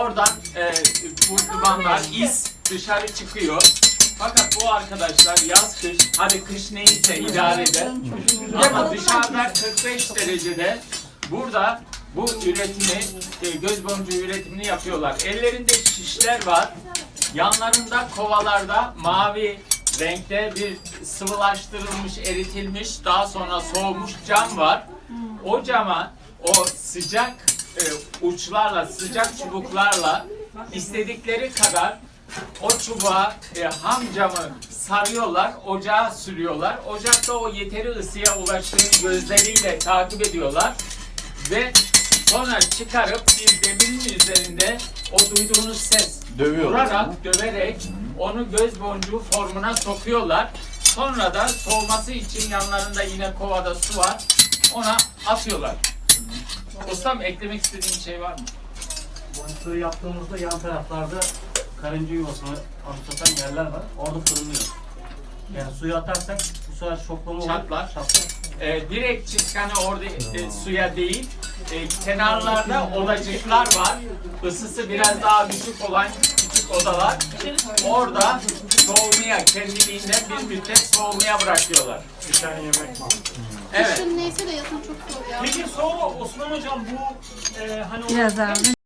Oradan e, bu iz dışarı çıkıyor. Fakat bu arkadaşlar yaz kış, hadi kış neyse idare eder. Ama dışarıda 45 derecede burada bu üretimi, e, göz boncuğu üretimini yapıyorlar. Ellerinde şişler var. Yanlarında kovalarda mavi renkte bir sıvılaştırılmış, eritilmiş, daha sonra soğumuş cam var. O cama o sıcak e, uçlarla, sıcak çubuklarla istedikleri kadar o çubuğa e, ham camı sarıyorlar, ocağa sürüyorlar. Ocakta o yeteri ısıya ulaştığını gözleriyle takip ediyorlar ve sonra çıkarıp bir demirin üzerinde o duyduğunuz ses Dövüyorlar. vurarak, döverek onu göz boncuğu formuna sokuyorlar. Sonra da soğuması için yanlarında yine kovada su var. Ona atıyorlar. Ustam eklemek istediğin şey var mı? Monitörü yaptığımızda yan taraflarda karınca yuvasını anımsatan yerler var. Orada fırınlıyor. Yani suyu atarsak bu sefer şoklama olur. Çatlar. Çatlar. Ee, direkt çıkanı orada e, suya değil, e, kenarlarda odacıklar var. Isısı biraz daha düşük olan küçük odalar. Orada soğumaya, kendiliğinden bir müddet soğumaya bırakıyorlar. Bir tane yemek var. Evet. Kışın neyse de yazın çok soğuk ya. Peki sonra Osman Hocam bu e, hani o Biraz abi.